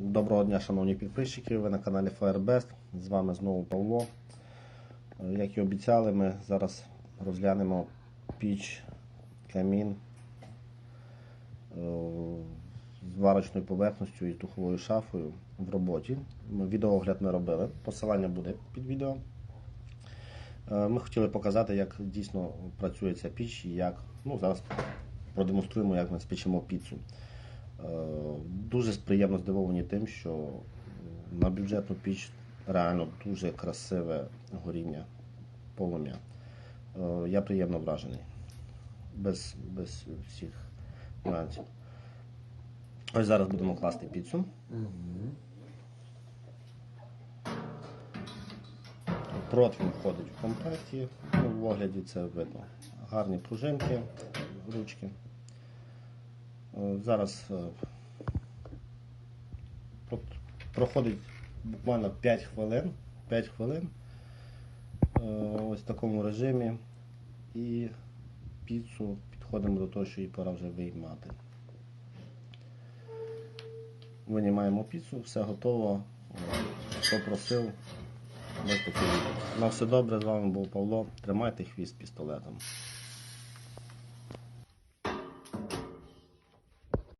Доброго дня, шановні підписчики. Ви на каналі Firebest. З вами знову Павло. Е, Як і обіцяли, ми зараз розглянемо піч камін е, з варочною поверхністю і з духовою шафою в роботі. Відеоогляд ми робили. Посилання буде під відео. Е, Ми хотіли показати, як дійсно працює ця піч і як. Ну, зараз продемонструємо, як ми спечемо піцу. Е, Дуже приємно здивовані тим, що на бюджетну піч реально дуже красиве горіння полум'я. Е, Я приємно вражений. Без, без всіх нюансів. Ось зараз будемо класти піцу. Противень входить в комплекті. В огляді це видно. Гарні пружинки, ручки. Е, Зараз е, проходить буквально 5 хвилин. 5 хвилин е, ось в такому режимі. І піцу підходимо до того, що її пора вже виймати. Винімаємо піцу, все готово. Хто просив. На все добре, з вами був Павло. Тримайте хвіст пістолетом.